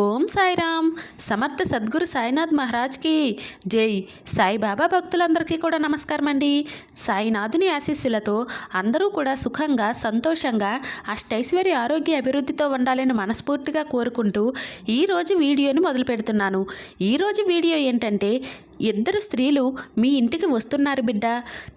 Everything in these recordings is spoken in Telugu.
ఓం సాయిరామ్. సమర్థ సద్గురు సాయినాథ్ మహారాజ్కి జై. సాయిబాబా భక్తులందరికీ కూడా నమస్కారం అండి. సాయినాథుని ఆశీస్సులతో అందరూ కూడా సుఖంగా సంతోషంగా అష్టైశ్వర్య ఆరోగ్య అభివృద్ధితో ఉండాలని మనస్ఫూర్తిగా కోరుకుంటూ ఈరోజు వీడియోని మొదలు పెడుతున్నాను. ఈరోజు వీడియో ఏంటంటే ఇద్దరు స్త్రీలు మీ ఇంటికి వస్తున్నారు బిడ్డ.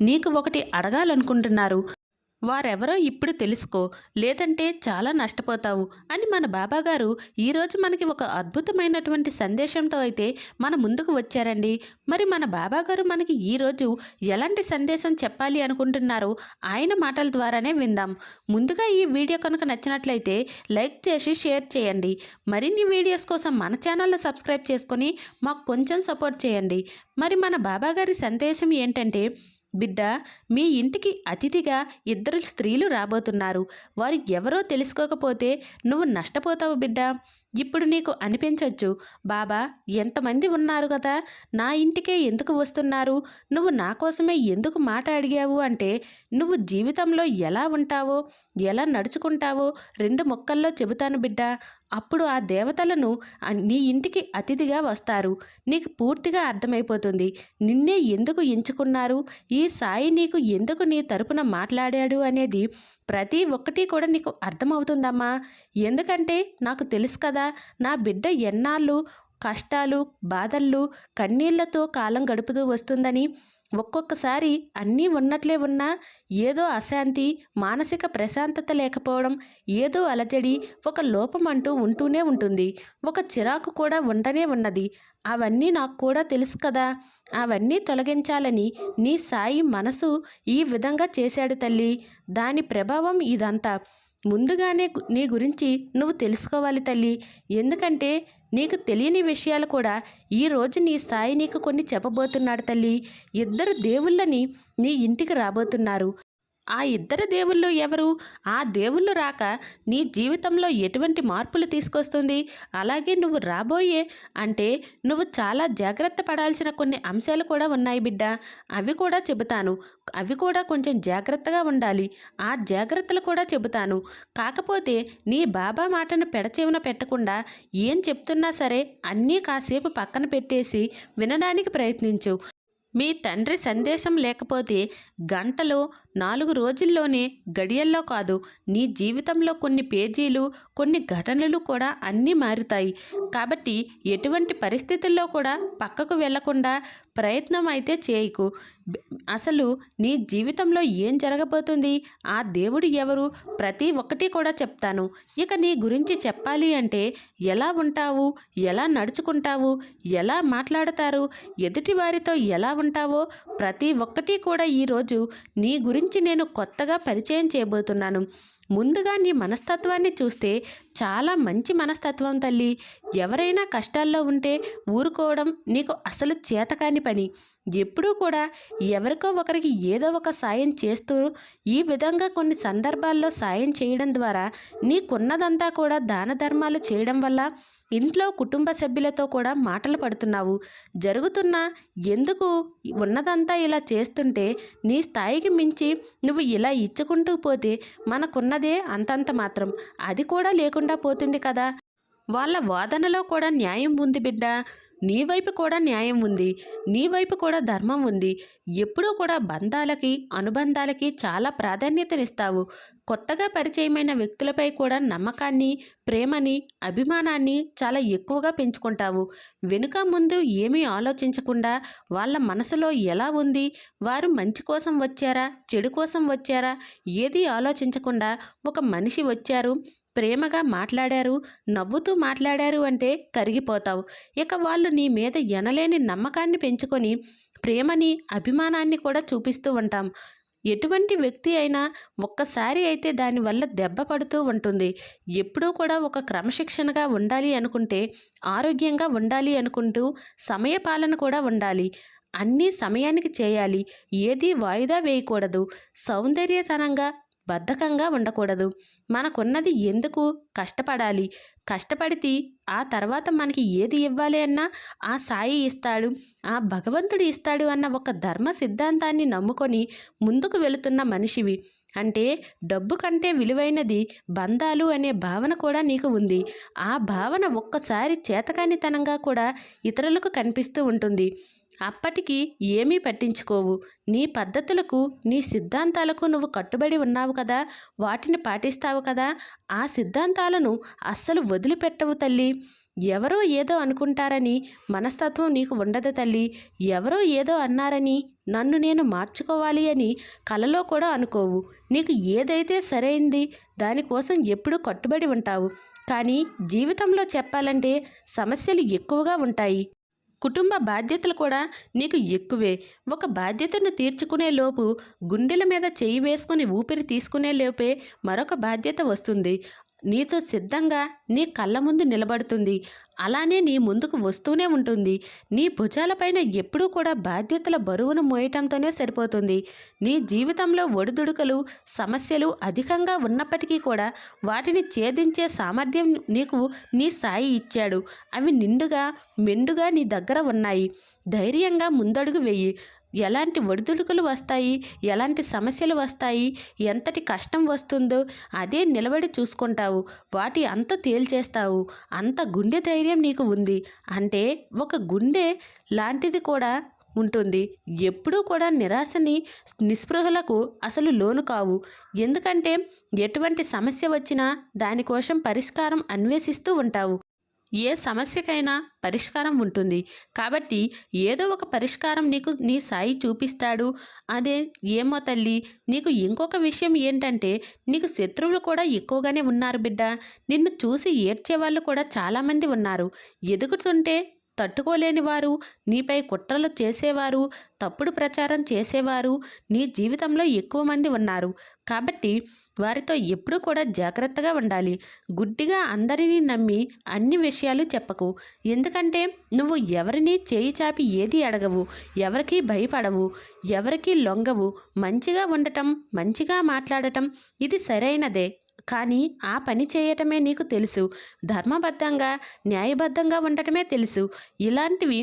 నీకు ఒకటి అడగాలనుకుంటున్నారు. వారెవరో ఇప్పుడు తెలుసుకో. లేదంటే చాలా నష్టపోతావు అని మన బాబాగారు ఈరోజు మనకి ఒక అద్భుతమైనటువంటి సందేశంతో అయితే మన ముందుకు వచ్చారండి. మరి మన బాబాగారు మనకి ఈరోజు ఎలాంటి సందేశం చెప్పాలి అనుకుంటున్నారో ఆయన మాటల ద్వారానే విందాం. ముందుగా ఈ వీడియో కనుక నచ్చినట్లయితే లైక్ చేసి షేర్ చేయండి. మరిన్ని వీడియోస్ కోసం మన ఛానల్లో సబ్స్క్రైబ్ చేసుకొని మాకు కొంచెం సపోర్ట్ చేయండి. మరి మన బాబాగారి సందేశం ఏంటంటే బిడ్డ మీ ఇంటికి అతిథిగా ఇద్దరు స్త్రీలు రాబోతున్నారు. వారు ఎవరో తెలుసుకోకపోతే నువ్వు నష్టపోతావు బిడ్డ. ఇప్పుడు నీకు అనిపించవచ్చు బాబా ఎంతమంది ఉన్నారు కదా నా ఇంటికే ఎందుకు వస్తున్నారు? నువ్వు నా కోసమే ఎందుకు మాట అడిగావు? అంటే నువ్వు జీవితంలో ఎలా ఉంటావో ఎలా నడుచుకుంటావో రెండు మొక్కల్లో చెబుతాను బిడ్డ. అప్పుడు ఆ దేవతలను నీ ఇంటికి అతిథిగా వస్తారు. నీకు పూర్తిగా అర్థమైపోతుంది. నిన్నే ఎందుకు ఎంచుకున్నారు? ఈ సాయి నీకు ఎందుకు నీ తరపున మాట్లాడాడు అనేది ప్రతి ఒక్కటి కూడా నీకు అర్థమవుతుందమ్మా. ఎందుకంటే నాకు తెలుసు కదా నా బిడ్డ ఎన్నాళ్ళు కష్టాలు బాధల్లో కన్నీళ్ళతో కాలం గడుపుతూ వస్తుందని ఒక్కొక్కసారి అన్నీ ఉన్నట్లే ఉన్నా ఏదో అశాంతి మానసిక ప్రశాంతత లేకపోవడం ఏదో అలజడి ఒక లోపం అంటూ ఉంటూనే ఉంటుంది. ఒక చిరాకు కూడా ఉండనే ఉన్నది. అవన్నీ నాకు కూడా తెలుసు కదా. అవన్నీ తొలగించాలని నీ సాయి మనసు ఈ విధంగా చేశాడు తల్లి. దాని ప్రభావం ఇదంతా. ముందుగానే నీ గురించి నువ్వు తెలుసుకోవాలి తల్లి. ఎందుకంటే నీకు తెలియని విషయాలు కూడా ఈరోజు నీ స్థాయి నీకు కొన్ని చెప్పబోతున్నాడు తల్లి. ఇద్దరు దేవుళ్ళని నీ ఇంటికి రాబోతున్నారు. ఆ ఇద్దరు దేవుళ్ళు ఎవరు? ఆ దేవుళ్ళు రాక నీ జీవితంలో ఎటువంటి మార్పులు తీసుకొస్తుంది? అలాగే నువ్వు రాబోయే అంటే నువ్వు చాలా జాగ్రత్త పడాల్సిన కొన్ని అంశాలు కూడా ఉన్నాయి బిడ్డ. అవి కూడా చెబుతాను. అవి కూడా కొంచెం జాగ్రత్తగా ఉండాలి. ఆ జాగ్రత్తలు కూడా చెబుతాను. కాకపోతే నీ బాబా మాటను పెడచెవిన పెట్టకుండా ఏం చెప్తున్నా సరే అన్నీ కాసేపు పక్కన పెట్టేసి వినడానికి ప్రయత్నించు. మీ తండ్రి సందేశం లేకపోతే గంటలో నాలుగు రోజుల్లోనే గడియల్లో కాదు నీ జీవితంలో కొన్ని పేజీలు కొన్ని ఘటనలు కూడా అన్నీ మారుతాయి. కాబట్టి ఎటువంటి పరిస్థితుల్లో కూడా పక్కకు వెళ్ళకుండా ప్రయత్నం అయితే చేయకు. అసలు నీ జీవితంలో ఏం జరగబోతుంది? ఆ దేవుడు ఎవరు? ప్రతి ఒక్కటి కూడా చెప్తాను. ఇక నీ గురించి చెప్పాలి అంటే ఎలా ఉంటావు? ఎలా నడుచుకుంటావు? ఎలా మాట్లాడతారు? ఎదుటి వారితో ఎలా ఉంటావో ప్రతి ఒక్కటి కూడా ఈరోజు నీ గురించి నేను కొత్తగా పరిచయం చేయబోతున్నాను. ముందుగా నీ మనస్తత్వాన్ని చూస్తే చాలా మంచి మనస్తత్వం తల్లి. ఎవరైనా కష్టాల్లో ఉంటే ఊరుకోవడం నీకు అసలు చేతకాని పని. ఎప్పుడూ కూడా ఎవరికో ఒకరికి ఏదో ఒక సాయం చేస్తూ ఈ విధంగా కొన్ని సందర్భాల్లో సాయం చేయడం ద్వారా నీకున్నదంతా కూడా దాన ధర్మాలు చేయడం వల్ల ఇంట్లో కుటుంబ సభ్యులతో కూడా మాటలు పడుతున్నావు. జరుగుతున్న ఎందుకు ఉన్నదంతా ఇలా చేస్తుంటే నీ స్థాయికి మించి నువ్వు ఇలా ఇచ్చుకుంటూ పోతే మనకున్నదే అంతంత మాత్రం. అది కూడా లేకుండా పోతుంది కదా. వాళ్ళ వాదనలో కూడా న్యాయం ఉంది బిడ్డ. నీ వైపు కూడా న్యాయం ఉంది. నీ వైపు కూడా ధర్మం ఉంది. ఎప్పుడూ కూడా బంధాలకి అనుబంధాలకి చాలా ప్రాధాన్యతనిస్తావు. కొత్తగా పరిచయమైన వ్యక్తులపై కూడా నమ్మకాన్ని ప్రేమని అభిమానాన్ని చాలా ఎక్కువగా పెంచుకుంటావు. వెనుక ముందు ఏమీ ఆలోచించకుండా వాళ్ళ మనసులో ఎలా ఉంది? వారు మంచి కోసం వచ్చారా? చెడు కోసం వచ్చారా? ఏది ఆలోచించకుండా ఒక మనిషి వచ్చారు. ప్రేమగా మాట్లాడారు నవ్వుతూ మాట్లాడారు అంటే కరిగిపోతావు. ఇక వాళ్ళు నీ మీద ఎనలేని నమ్మకాన్ని పెంచుకొని ప్రేమని అభిమానాన్ని కూడా చూపిస్తూ ఉంటాం. ఎటువంటి వ్యక్తి అయినా ఒక్కసారి అయితే దానివల్ల దెబ్బ పడుతూ ఉంటుంది. ఎప్పుడూ కూడా ఒక క్రమశిక్షణగా ఉండాలి అనుకుంటే ఆరోగ్యంగా ఉండాలి అనుకుంటూ సమయపాలన కూడా ఉండాలి. అన్నీ సమయానికి చేయాలి. ఏది వాయిదా వేయకూడదు. సౌందర్యతనంగా బద్ధకంగా ఉండకూడదు. మనకున్నది ఎందుకు కష్టపడాలి? కష్టపడితే ఆ తర్వాత మనకి ఏది ఇవ్వాలి అన్నా ఆ సాయి ఇస్తాడు ఆ భగవంతుడు ఇస్తాడు అన్న ఒక ధర్మ సిద్ధాంతాన్ని నమ్ముకొని ముందుకు వెళుతున్న మనిషివి. అంటే డబ్బు కంటే విలువైనది బంధాలు అనే భావన కూడా నీకు ఉంది. ఆ భావన ఒక్కసారి చేతకానితనంగా కూడా ఇతరులకు కనిపిస్తూ ఉంటుంది. అప్పటికి ఏమీ పట్టించుకోవు. నీ పద్ధతులకు నీ సిద్ధాంతాలకు నువ్వు కట్టుబడి ఉన్నావు కదా? వాటిని పాటిస్తావు కదా? ఆ సిద్ధాంతాలను అస్సలు వదిలిపెట్టవు తల్లి. ఎవరో ఏదో అనుకుంటారని మనస్తత్వం నీకు ఉండదు తల్లి. ఎవరో ఏదో అన్నారని నన్ను నేను మార్చుకోవాలి అని కలలో కూడా అనుకోవు. నీకు ఏదైతే సరైంది దానికోసం ఎప్పుడూ కట్టుబడి ఉంటావు. కానీ జీవితంలో చెప్పాలంటే సమస్యలు ఎక్కువగా ఉంటాయి. కుటుంబ బాధ్యతలు కూడా నీకు ఎక్కువే. ఒక బాధ్యతను తీర్చుకునే లోపు గుండెల మీద చేయి వేసుకుని ఊపిరి తీసుకునే లోపే మరొక బాధ్యత వస్తుంది. నీతో సిద్ధంగా నీ కళ్ళ ముందు నిలబడుతుంది. అలానే నీ ముందుకు వస్తూనే ఉంటుంది. నీ భుజాలపైన ఎప్పుడూ కూడా బాధ్యతల బరువును మోయటంతోనే సరిపోతుంది. నీ జీవితంలో ఒడిదుడుకలు సమస్యలు అధికంగా ఉన్నప్పటికీ కూడా వాటిని ఛేదించే సామర్థ్యం నీకు నీ సాయి ఇచ్చాడు. అవి నిండుగా మెండుగా నీ దగ్గర ఉన్నాయి. ధైర్యంగా ముందడుగు వెయ్యి ఎలాంటి ఒడిదుడుకులు వస్తాయి? ఎలాంటి సమస్యలు వస్తాయి? ఎంతటి కష్టం వస్తుందో అదే నిలబడి చూసుకుంటావు. వాటి అంత తేల్చేస్తావు. అంత గుండె ధైర్యం నీకు ఉంది. అంటే ఒక గుండె లాంటిది కూడా ఉంటుంది. ఎప్పుడూ కూడా నిరాశని నిస్పృహలకు అసలు లోను కావు. ఎందుకంటే ఎటువంటి సమస్య వచ్చినా దానికోసం పరిష్కారం అన్వేషిస్తూ ఉంటావు. ఏ సమస్యకైనా పరిష్కారం ఉంటుంది. కాబట్టి ఏదో ఒక పరిష్కారం నీకు నీ సాయి చూపిస్తాడు. అదే ఏమో తల్లి నీకు ఇంకొక విషయం ఏంటంటే నీకు శత్రువులు కూడా ఎక్కువగానే ఉన్నారు బిడ్డ. నిన్ను చూసి ఏడ్చే వాళ్ళు కూడా చాలామంది ఉన్నారు. ఎదుగుతుంటే తట్టుకోలేని వారు నీపై కుట్రలు చేసేవారు తప్పుడు ప్రచారం చేసేవారు నీ జీవితంలో ఎక్కువ మంది ఉన్నారు. కాబట్టి వారితో ఎప్పుడూ కూడా జాగ్రత్తగా ఉండాలి. గుడ్డిగా అందరినీ నమ్మి అన్ని విషయాలు చెప్పకు. ఎందుకంటే నువ్వు ఎవరిని చేయి చాపి ఏది అడగవు ఎవరికీ భయపడవు ఎవరికీ లొంగవు. మంచిగా ఉండటం మంచిగా మాట్లాడటం ఇది సరైనదే. కానీ ఆ పని చేయటమే నీకు తెలుసు. ధర్మబద్ధంగా న్యాయబద్ధంగా ఉండటమే తెలుసు. ఇలాంటివి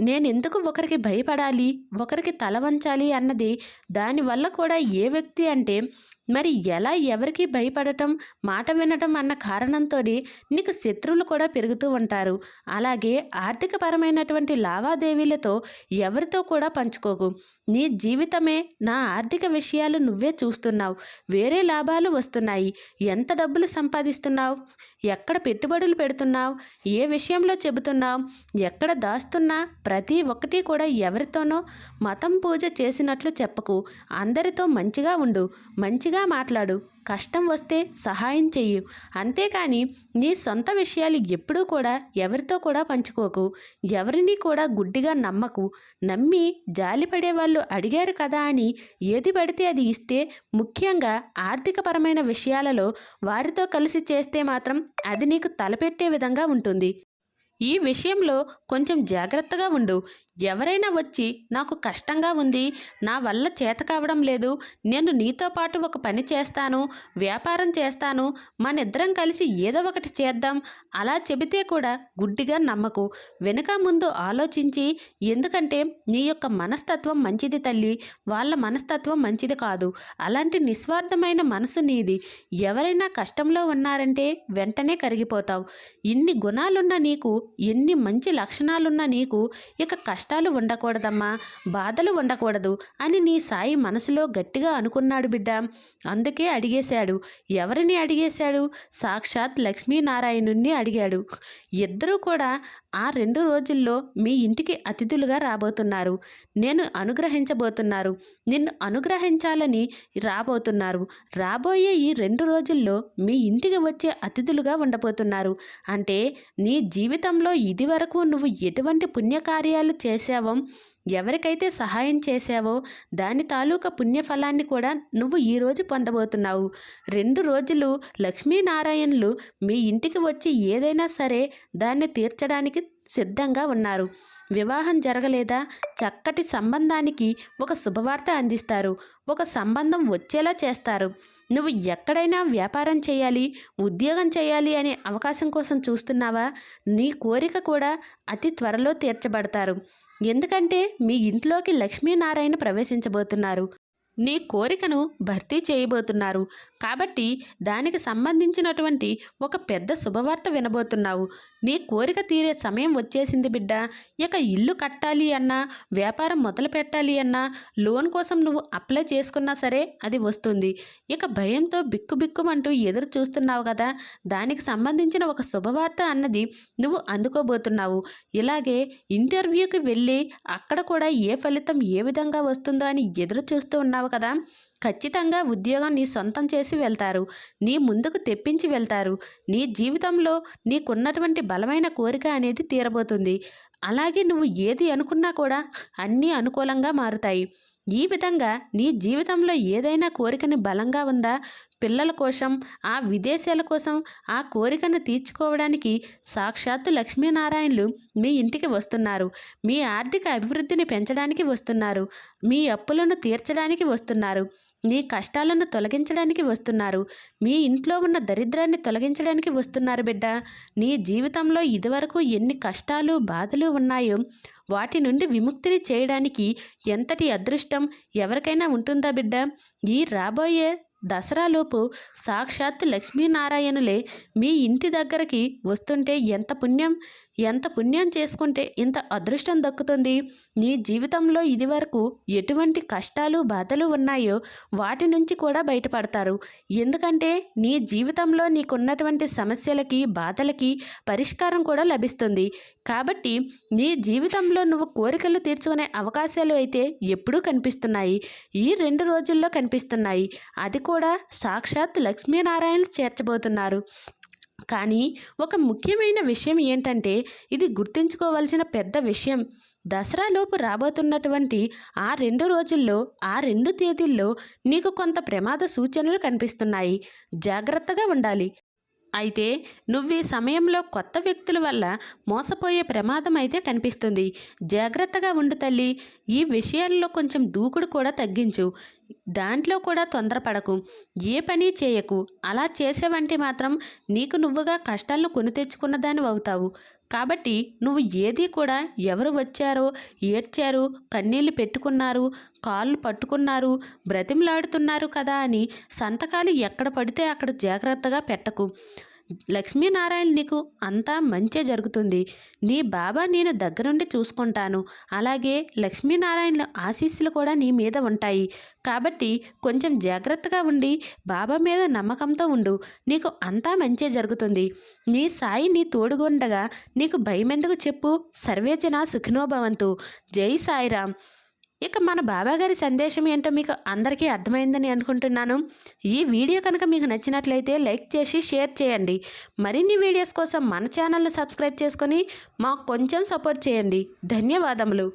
నేను ఎందుకు ఒకరికి భయపడాలి ఒకరికి తల వంచాలి అన్నది దానివల్ల కూడా ఏ వ్యక్తి అంటే మరి ఎలా ఎవరికి భయపడటం మాట వినటం అన్న కారణంతో నీకు శత్రువులు కూడా పెరుగుతూ ఉంటారు. అలాగే ఆర్థికపరమైనటువంటి లావాదేవీలతో ఎవరితో కూడా పంచుకోకు. నీ జీవితమే నా ఆర్థిక విషయాలు నువ్వే చూస్తున్నావు. వేరే లాభాలు వస్తున్నాయి. ఎంత డబ్బులు సంపాదిస్తున్నావు? ఎక్కడ పెట్టుబడులు పెడుతున్నావు? ఏ విషయంలో చెబుతున్నావు? ఎక్కడ దాస్తున్నా? ప్రతి ఒక్కటి కూడా ఎవరితోనో మతం పూజ చేసినట్లు చెప్పకు. అందరితో మంచిగా ఉండు. మంచిగా మాట్లాడు. కష్టం వస్తే సహాయం చెయ్యి. అంతేకాని నీ సొంత విషయాలు ఎప్పుడూ కూడా ఎవరితో కూడా పంచుకోకు. ఎవరిని కూడా గుడ్డిగా నమ్మకు. నమ్మి జాలిపడే వాళ్ళు అడిగారు కదా అని ఏది పడితే అది ఇస్తే ముఖ్యంగా ఆర్థికపరమైన విషయాలలో వారితో కలిసి చేస్తే మాత్రం అది నీకు తలపెట్టే విధంగా ఉంటుంది. ఈ విషయంలో కొంచెం జాగ్రత్తగా ఉండు. ఎవరైనా వచ్చి నాకు కష్టంగా ఉంది నా వల్ల చేత కావడం లేదు నేను నీతో పాటు ఒక పని చేస్తాను వ్యాపారం చేస్తాను మనిద్దరం కలిసి ఏదో ఒకటి చేద్దాం అలా చెబితే కూడా గుడ్డిగా నమ్మకు. వెనుక ముందు ఆలోచించి ఎందుకంటే నీ యొక్క మనస్తత్వం మంచిది తల్లి వాళ్ళ మనస్తత్వం మంచిది కాదు. అలాంటి నిస్వార్థమైన మనసు నీది. ఎవరైనా కష్టంలో ఉన్నారంటే వెంటనే కరిగిపోతావు. ఇన్ని గుణాలున్న నీకు ఎన్ని మంచి లక్షణాలున్న నీకు ఇక కష్టాలు ఉండకూడదమ్మా బాధలు ఉండకూడదు అని నీ సాయి మనసులో గట్టిగా అనుకున్నాడు బిడ్డ. అందుకే అడిగేశాడు. ఎవరిని అడిగేశాడు? సాక్షాత్ లక్ష్మీనారాయణుణ్ణి అడిగాడు. ఇద్దరూ కూడా ఆ రెండు రోజుల్లో మీ ఇంటికి అతిథులుగా రాబోతున్నారు. నేను అనుగ్రహించబోతున్నారు. నిన్ను అనుగ్రహించాలని రాబోతున్నారు. రాబోయే ఈ రెండు రోజుల్లో మీ ఇంటికి వచ్చే అతిథులుగా ఉండబోతున్నారు. అంటే నీ జీవితంలో ఇదివరకు నువ్వు ఎటువంటి పుణ్యకార్యాలు చేశావో? ఎవరికైతే సహాయం చేశావో? దాని తాలూకా పుణ్యఫలాన్ని కూడా నువ్వు ఈరోజు పొందబోతున్నావు. రెండు రోజులు లక్ష్మీనారాయణులు మీ ఇంటికి వచ్చి ఏదైనా సరే దాన్ని తీర్చడానికి సిద్ధంగా ఉన్నారు. వివాహం జరగలేదా? చక్కటి సంబంధానికి ఒక శుభవార్త అందిస్తారు. ఒక సంబంధం వచ్చేలా చేస్తారు. నువ్వు ఎక్కడైనా వ్యాపారం చేయాలి ఉద్యోగం చేయాలి అనే అవకాశం కోసం చూస్తున్నావా? నీ కోరిక కూడా అతి త్వరలో తీర్చబడతారు. ఎందుకంటే మీ ఇంట్లోకి లక్ష్మీనారాయణ ప్రవేశించబోతున్నారు. నీ కోరికను భర్తీ చేయబోతున్నారు. కాబట్టి దానికి సంబంధించినటువంటి ఒక పెద్ద శుభవార్త వినబోతున్నావు. నీ కోరిక తీరే సమయం వచ్చేసింది బిడ్డ. ఇక ఇల్లు కట్టాలి అన్నా వ్యాపారం మొదలు పెట్టాలి అన్నా లోన్ కోసం నువ్వు అప్లై చేసుకున్నా సరే అది వస్తుంది. ఇక భయంతో బిక్కుబిక్కుమంటూ ఎదురు చూస్తున్నావు కదా. దానికి సంబంధించిన ఒక శుభవార్త అన్నది నువ్వు అందుకోబోతున్నావు. ఇలాగే ఇంటర్వ్యూకి వెళ్ళి అక్కడ కూడా ఏ ఫలితం ఏ విధంగా వస్తుందో అని ఎదురు చూస్తూ ఉన్నావు కదా. ఖచ్చితంగా ఉద్యోగం నీ సొంతం చేసి వెళ్తారు. నీ ముందుకు తెప్పించి వెళ్తారు. నీ జీవితంలో నీకున్నటువంటి బలమైన కోరిక అనేది తీరబోతుంది. అలాగే నువ్వు ఏది అనుకున్నా కూడా అన్నీ అనుకూలంగా మారుతాయి. ఈ విధంగా నీ జీవితంలో ఏదైనా కోరికని బలంగా ఉందా? పిల్లల కోసం ఆ విదేశాల కోసం ఆ కోరికను తీర్చుకోవడానికి సాక్షాత్తు లక్ష్మీనారాయణలు మీ ఇంటికి వస్తున్నారు. మీ ఆర్థిక అభివృద్ధిని పెంచడానికి వస్తున్నారు. మీ అప్పులను తీర్చడానికి వస్తున్నారు. మీ కష్టాలను తొలగించడానికి వస్తున్నారు. మీ ఇంట్లో ఉన్న దరిద్రాన్ని తొలగించడానికి వస్తున్నారు బిడ్డ. నీ జీవితంలో ఇదివరకు ఎన్ని కష్టాలు బాధలు ఉన్నాయో వాటి నుండి విముక్తిని చేయడానికి ఎంతటి అదృష్టం ఎవరికైనా ఉంటుందా బిడ్డ? ఈ రాబోయే దసరాలోపు సాక్షాత్ లక్ష్మీనారాయణులే మీ ఇంటి దగ్గరికి వస్తుంటే ఎంత పుణ్యం? ఎంత పుణ్యం చేసుకుంటే ఇంత అదృష్టం దక్కుతుంది? నీ జీవితంలో ఇదివరకు ఎటువంటి కష్టాలు బాధలు ఉన్నాయో వాటి నుంచి కూడా బయటపడతారు. ఎందుకంటే నీ జీవితంలో నీకున్నటువంటి సమస్యలకి బాధలకి పరిష్కారం కూడా లభిస్తుంది. కాబట్టి నీ జీవితంలో నువ్వు కోరికలు తీర్చుకునే అవకాశాలు అయితే ఎప్పుడూ కనిపిస్తున్నాయి. ఈ రెండు రోజుల్లో కనిపిస్తున్నాయి. అది కూడా సాక్షాత్ లక్ష్మీనారాయణ చేర్చబోతున్నారు. కానీ ఒక ముఖ్యమైన విషయం ఏంటంటే ఇది గుర్తుంచుకోవాల్సిన పెద్ద విషయం. దసరాలోపు రాబోతున్నటువంటి ఆ రెండు రోజుల్లో ఆ రెండు తేదీల్లో నీకు కొంత ప్రమాద సూచనలు కనిపిస్తున్నాయి. జాగ్రత్తగా ఉండాలి. అయితే నువ్వు ఈ సమయంలో కొత్త వ్యక్తుల వల్ల మోసపోయే ప్రమాదం అయితే కనిపిస్తుంది. జాగ్రత్తగా ఉండు తల్లి. ఈ విషయాల్లో కొంచెం దూకుడు కూడా తగ్గించు. దాంట్లో కూడా తొందరపడకు. ఏ పని చేయకు. అలా చేసేవంటే మాత్రం నీకు నువ్వుగా కష్టాలను కొని తెచ్చుకున్నదాని అవుతావు కాబట్టి నువ్వు ఏది కూడా ఎవరు వచ్చారో ఏడ్చారు కన్నీళ్ళు పెట్టుకున్నారు కాళ్ళు పట్టుకున్నారు బ్రతిమలాడుతున్నారు కదా అని సంతకాలు ఎక్కడ పడితే అక్కడ జాగ్రత్తగా పెట్టకు. లక్ష్మీనారాయణ నీకు అంతా మంచి జరుగుతుంది. నీ బాబా నేను దగ్గరుండి చూసుకుంటాను. అలాగే లక్ష్మీనారాయణ ఆశీస్సులు కూడా నీ మీద ఉంటాయి. కాబట్టి కొంచెం జాగ్రత్తగా ఉండి బాబా మీద నమ్మకంతో ఉండు. నీకు అంతా మంచి జరుగుతుంది. నీ సాయి నీ తోడుగుండగా నీకు భయమెందుకు చెప్పు? సర్వేజన సుఖినోభవంతు. జై సాయిరామ్. ఇక మన బాబాగారి సందేశం ఏంటో మీకు అందరికీ అర్థమైందని అనుకుంటున్నాను. ఈ వీడియో కనుక మీకు నచ్చినట్లయితే లైక్ చేసి షేర్ చేయండి. మరిన్ని వీడియోస్ కోసం మన ఛానల్ను సబ్స్క్రైబ్ చేసుకొని మాకు కొంచెం సపోర్ట్ చేయండి. ధన్యవాదములు.